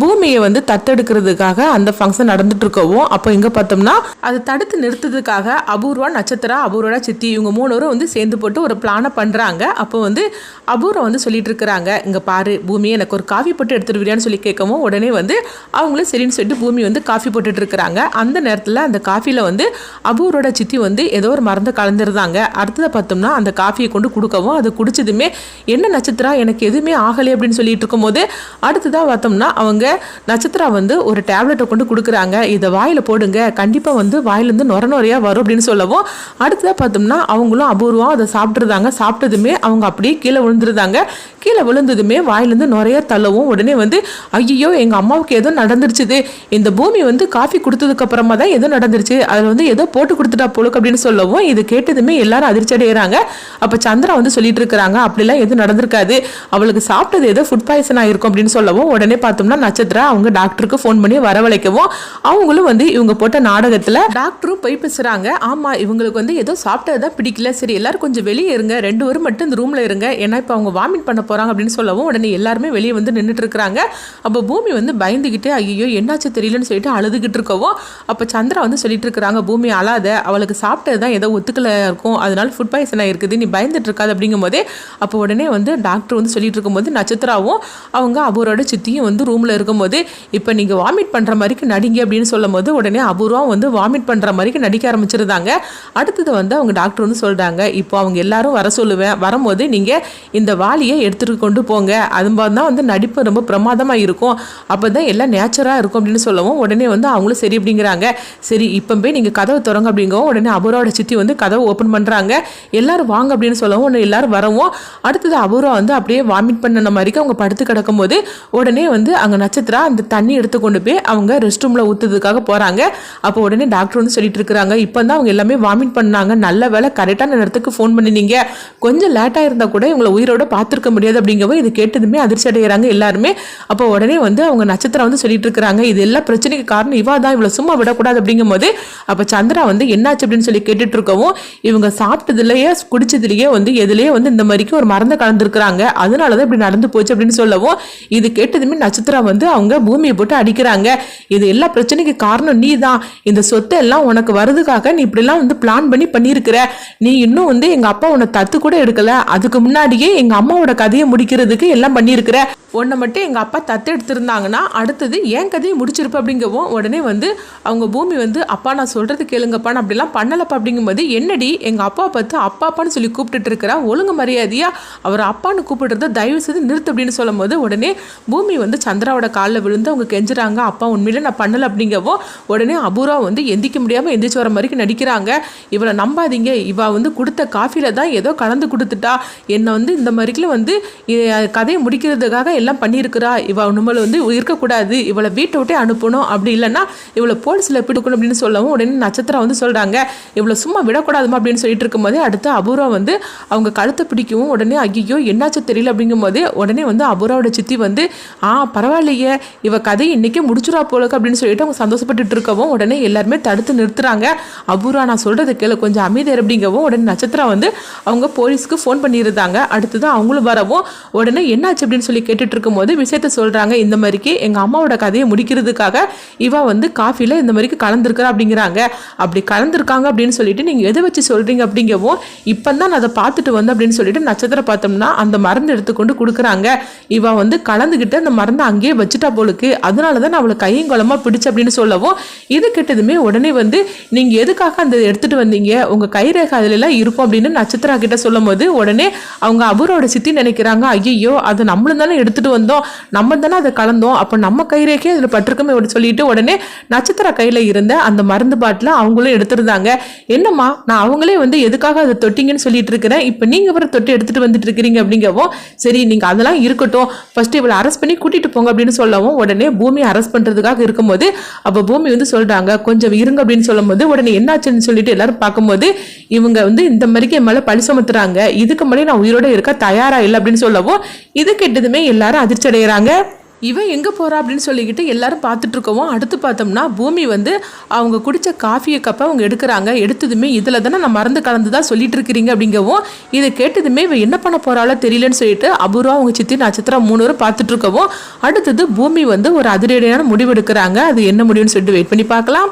பூமியை வந்து தத்தெடுக்கிறதுக்காக அந்த ஃபங்க்ஷன் நடந்துட்டு இருக்கவும் அப்போ எங்கே பார்த்தோம்னா அதை தடுத்து நிறுத்துறதுக்காக அபூர்வா நட்சத்திரா அபூர்வா சித்தி இவங்க மூணுவரும் வந்து சேர்ந்து போட்டு ஒரு பிளானை பண்ணுறாங்க அப்போ வந்து அபூர்வா வந்து சொல்லிட்டு இருக்கிறாங்க இங்கே பாரு பூமியை எனக்கு ஒரு காஃபி போட்டு எடுத்துட்டு சொல்லி கேட்கவும் உடனே வந்து அவங்களும் சரின்னு சொல்லிட்டு பூமி வந்து காஃபி போட்டுட்டு இருக்கிறாங்க. அந்த நேரத்தில் அந்த காஃபியில் வந்து அபூர்வோட சித்தி வந்து ஏதோ ஒரு மருந்து கலந்துருந்தாங்க. அடுத்ததை பார்த்தோம்னா அந்த காஃபியை கொண்டு கொடுக்கவும் அது குடிச்சதுமே என்ன நட்சத்திரா எனக்கு எதுவுமே ஆகலை அப்படின்னு சொல்லிட்டு இருக்கும்போது அடுத்ததாக பார்த்தோம்னா அவங்க நட்சத்திரா வந்து ஒரு டேப்லெட்டை கொண்டு கொடுக்குறாங்க. இதை வாயில் போடுங்க. கண்டிப்பாக வந்து வாயிலேருந்து நொர நொறையா வரும் அப்படின்னு சொல்லவும். அடுத்ததாக பார்த்தோம்னா அவங்களும் அபூர்வம் அதை சாப்பிட்ருந்தாங்க சாப்பிட்டதுமே அவங்க அப்படியே கீழே விழுந்துருந்தாங்க. கீழே விழுந்ததுமே வாயிலேருந்து நிறைய தள்ளவும் உடனே வந்து ஐயோ எங்கள் அம்மாவுக்கு ஏதோ நடந்துருச்சுது. இந்த பூமி வந்து காஃபி கொடுத்ததுக்கப்புறமா தான் ஏதோ நடந்துருச்சு. அதில் வந்து ஏதோ போட்டு கொடுத்துட்டா போலுக்கு அப்படின்னு சொல்லவும் இது கேட்டதுமே எல்லாரும் அதிர்ச்சி அடைகிறாங்க அப்போ சந்திரா வந்து சொல்லிட்டு இருக்கிறாங்க அப்படிலாம் எதுவும் நடந்திருக்காது. அவளுக்கு சாப்பிட்டது ஏதோ ஃபுட் பாய்சன் ஆயிருக்கும் அப்படின்னு சொல்லவும் உடனே பார்த்தோம்னா நட்சத்திரா அவங்க டாக்டருக்கு ஃபோன் பண்ணி வரவழைக்கவும் அவங்களும் வந்து இவங்க போட்ட நாடகத்தில் டாக்டரும் போய் பேசுகிறாங்க ஆமாம் இவங்களுக்கு வந்து ஏதோ சாப்பிட்டது தான் பிடிக்கல. சரி எல்லாரும் கொஞ்சம் வெளியே இருங்க. ரெண்டு பேரும் மட்டும் இந்த ரூமில் இருங்க. ஏன்னா இப்போ அவங்க வாமிட் பண்ண போகிறாங்க அப்படின்னு சொல்லவும் உடனே எல்லாருமே வெளியே வந்து நின்றுட்டு இருக்கிறாங்க. அப்போ பூமி வந்து பயந்துக்கிட்டு ஐயோ என்னாச்சு தெரியலன்னு சொல்லிட்டு அழுதுகிட்டு இருக்கவும் அப்போ சந்திரா வந்து சொல்லிட்டு இருக்கிறாங்க பூமி அழாத. அவளுக்கு சாப்பிட்டது தான் ஏதோ ஒத்துக்கல இருக்கும். அதனால ஃபுட் பாய்சன் இருக்குது. நீ பயந்துட்டு இருக்காது அப்படிங்கும் போதே அப்போ உடனே வந்து டாக்டர் வந்து சொல்லிட்டு இருக்கும்போது நட்சத்திராவும் அவங்க அவரோட சித்தியும் வந்து ரூமில் இருக்கும்போது இப்போ நீங்கள் வாமிட் பண்ணுற மாதிரிக்கு நடிங்க அப்படின்னு சொல்லும்போது உடனே அபூர்வம் வந்து வாமிட் பண்ணுற மாதிரிக்கு நடிக்க ஆரம்பிச்சிருந்தாங்க. அடுத்தது வந்து அவங்க டாக்டர் வந்து சொல்கிறாங்க இப்போ அவங்க எல்லாரும் வர சொல்லுவேன். வரும்போது நீங்கள் இந்த வாளியை எடுத்துகிட்டு கொண்டு போங்க. அது மாதிரி தான் வந்து நடிப்பு ரொம்ப பிரமாதமாக இருக்கும். அப்போ தான் எல்லாம் நேச்சராக இருக்கும் அப்படின்னு சொல்லவும் உடனே வந்து அவங்களும் சரி அப்படிங்கிறாங்க. சரி இப்போ போய் நீங்கள் கதவை திறங்க அப்படிங்கவும் உடனே அபூர்வோட சித்தி வந்து கதவை ஓப்பன் பண்ணுறாங்க எல்லாரும் வாங்க அப்படின்னு சொல்லவும் உடனே எல்லாரும் வரவும். அடுத்தது அபூர்வா வந்து அப்படியே வாமிட் பண்ணின மாதிரிக்கு அவங்க படுத்து கிடக்கும்போது உடனே வந்து அங்கே நட்சத்திரா அந்த தண்ணி எடுத்து கொண்டு போய் அவங்க ரெஸ்ட் ரூமில் ஊற்றுறதுக்காக போகிறாங்க அப்போ உடனே டாக்டர் வந்து சொல்லிட்டு இருக்கிறாங்க இப்போ தான் அவங்க எல்லாமே வாமிட் பண்ணாங்க. நல்ல வேலை கரெக்டான நேரத்துக்கு ஃபோன் பண்ணினீங்க. கொஞ்சம் லேட்டாக இருந்தால் கூட இவங்களை உயிரோட பார்த்துருக்க முடியாது. அப்படிங்கவும் இது கேட்டதுமே அதிர்ச்சி அடைகிறாங்க எல்லாருமே. அப்போ உடனே வந்து அவங்க நட்சத்திரம் வந்து சொல்லிட்டு இருக்கிறாங்க இது எல்லா பிரச்சனைக்கு காரணம். இவா தான் இவ்வளோ சும்மா விடக்கூடாது. அப்படிங்கும்போது அப்போ சந்திரா வந்து என்னாச்சு? அப்படின்னு சொல்லி கேட்டுட்டு இருக்கவும் இவங்க சாப்பிட்டதுலயே குடிச்சதுலயே வந்து எதுலேயே வந்து இந்த மாதிரிக்கு ஒரு மருந்து கலந்துருக்குறாங்க. அதனால தான் இப்படி நடந்து போச்சு அப்படின்னு சொல்லவும் இது கேட்டதுமே நட்சத்திரம் வந்து அவங்க பூமியை போட்டு அடிக்கிறாங்க. இது எல்லா பிரச்சனைக்கு காரணம் நீ தான் இந்த சொத்தை எல்லாம் உனக்கு வரதுக்காக நீ இப்படிலாம் வந்து பிளான் பண்ணி பண்ணியிருக்கிற. நீ இன்னும் வந்து எங்க அப்பா உன்னை தத்து கூட எடுக்கல. அதுக்கு முன்னாடியே எங்க அம்மாவோட கதையை முடிக்கிறதுக்கு எல்லாம் பண்ணியிருக்கிற. உன்னை மட்டும் எங்கள் அப்பா தத்து எடுத்திருந்தாங்கன்னா அடுத்தது என் கதையை முடிச்சிருப்ப அப்படிங்கவும் உடனே வந்து அவங்க பூமி வந்து அப்பா நான் சொல்கிறது கேளுங்கப்பா நான் அப்படிலாம் பண்ணலப்பா அப்படிங்கும்போது என்னடி எங்கள் அப்பா பார்த்து அப்பாப்பான்னு சொல்லி கூப்பிட்டுட்டு இருக்கிறா? ஒழுங்கு மரியாதையாக அவர் அப்பான்னு கூப்பிடுறத தயவு செய்து நிறுத்து அப்படின்னு சொல்லும்போது உடனே பூமி வந்து சந்திராவோட காலில் விழுந்து அவங்க கெஞ்சுறாங்க அப்பா உண்மையில நான் பண்ணலை அப்படிங்கவும் உடனே அபூர்வா வந்து எந்திக்க முடியாமல் எந்திரிச்சு வர மாதிரி நடிக்கிறாங்க. இவளை நம்பாதீங்க. இவள் வந்து கொடுத்த காஃபியில் தான் ஏதோ கலந்து கொடுத்துட்டா. என்னை வந்து இந்த மாதிரிக்குள்ள வந்து கதையை முடிக்கிறதுக்காக எல்லாம் பண்ணியிருக்கிறா. இவள் நம்மளை வந்து இருக்கக்கூடாது. இவளை வீட்டை விட்டே அனுப்பணும். அப்படி இல்லைன்னா இவளை போலீஸில் பிடிக்கணும் அப்படின்னு சொல்லவும் உடனே நட்சத்திரம் வந்து சொல்கிறாங்க இவளை சும்மா விடக்கூடாதுமா அப்படின்னு சொல்லிட்டு இருக்கும்போதே அடுத்து அபூர்வா வந்து அவங்க கழுத்தை பிடிக்கவும் உடனே ஐயோ என்னாச்சும் தெரியல அப்படிங்கும்போது உடனே வந்து அபூர்வாவோட சித்தி வந்து ஆ பரவாயில்லையே இவ கதை இன்னைக்கே முடிச்சுரா போலக்கு அப்படின்னு சொல்லிட்டு அவங்க சந்தோஷப்பட்டுட்டு இருக்கவும் உடனே எல்லாருமே தடுத்து நிறுத்துறாங்க. அபூர்வா நான் சொல்றது கேளு கொஞ்சம் அமைதியர் அப்படிங்கவும் உடனே நட்சத்திரம் வந்து அவங்க போலீஸ்க்கு ஃபோன் பண்ணியிருந்தாங்க. அடுத்தது அவங்களும் வரவும் உடனே என்னாச்சு அப்படின்னு சொல்லி கேட்டுட்டு இருக்கும்போது விஷயத்த சொல்றாங்க. இந்த மாதிரிக்கு எங்க அம்மாவோட கதையை முடிக்கிறதுக்காக இவா வந்து காஃபில இந்த மாதிரிக்கு கலந்துருக்கிறா அப்படிங்கிறாங்க. அப்படி கலந்துருக்காங்க அப்படின்னு சொல்லிட்டு நீங்க எதை வச்சு சொல்றீங்க அப்படிங்கவும் இப்போ தான் நான் அதை பார்த்துட்டு வந்து அப்படின்னு சொல்லிட்டு நட்சத்திரம் பார்த்தோம்னா அந்த மருந்து எடுத்துக்கொண்டு கொடுக்குறாங்க. இவா வந்து கலந்துக்கிட்டு அந்த மருந்தை அங்கேயே வச்சுட்டா போலுக்கு அதனால தான் அவளை கையும் குளமாக பிடிச்சு அப்படின்னு சொல்லவும் இது கிட்டதுமே உடனே வந்து நீங்கள் எதுக்காக அந்த எடுத்துகிட்டு வந்தீங்க? உங்கள் கைரேகை அதிலெல்லாம் இருக்கும் அப்படின்னு நட்சத்திரா கிட்ட சொல்லும் போது உடனே அவங்க அபூரோட சித்தி நினைக்கிறாங்க ஐயோ அதை நம்மளும் தானே எடுத்துகிட்டு வந்தோம் நம்ம தானே அதை கலந்தோம் அப்போ நம்ம கைரேக்கே அதில் பட்டிருக்கமே அப்படின்னு சொல்லிட்டு உடனே நட்சத்திர கையில் இருந்த அந்த மருந்து பாட்டில் அவங்களும் எடுத்திருந்தாங்க. என்னம்மா நான் அவங்களே வந்து எதுக்காக அதை தொட்டிங்கன்னு சொல்லிட்டு இருக்கிறேன்? இப்போ நீங்கள் அப்புறம் தொட்டு எடுத்துகிட்டு வந்துட்டு இருக்கிறீங்க அப்படிங்கவும் சரி நீங்கள் அதெல்லாம் இருக்கட்டும். ஃபர்ஸ்ட் இவளை அரெஸ்ட் பண்ணி கூட்டிகிட்டு போங்க அப்படின்னு சொல்லவும் உடனே பூமி அரெஸ்ட் பண்றதுக்காக இருக்கும்போது அப்போ பூமி வந்து சொல்றாங்க கொஞ்சம் இருங்க அப்படின்னு சொல்லும்போது உடனே என்னாச்சுன்னு சொல்லிட்டு எல்லாரும் பார்க்கும்போது இவங்க வந்து இந்த மாதிரிக்கு என் மேலே பழி சுமத்துறாங்க. இதுக்கு முன்னாடி நான் உயிரோட இருக்க தயாரா இல்லை அப்படின்னு சொல்லவும் இது கெட்டதுமே எல்லாரும் அதிர்ச்சி அடைகிறாங்க இவன் எங்கே போகிறா அப்படின்னு சொல்லிக்கிட்டு எல்லாரும் பார்த்துட்டு இருக்கவும் அடுத்து பார்த்தோம்னா பூமி வந்து அவங்க குடித்த காஃபியை கப்பை அவங்க எடுக்கிறாங்க. எடுத்ததுமே இதில் தானே நான் மறந்து கலந்து தான் சொல்லிட்டு இருக்கிறீங்க அப்படிங்கவும் இதை கேட்டதுமே இவன் என்ன பண்ண போகிறாளோ தெரியலன்னு சொல்லிட்டு அபூர்வம் அவங்க சித்தி நட்சத்திரம் மூணு பேரும் பார்த்துட்டு இருக்கவும் அடுத்தது பூமி வந்து ஒரு அதிரடியான முடிவு எடுக்கிறாங்க அது என்ன முடிவுன்னு சொல்லிட்டு வெயிட் பண்ணி பார்க்கலாம்.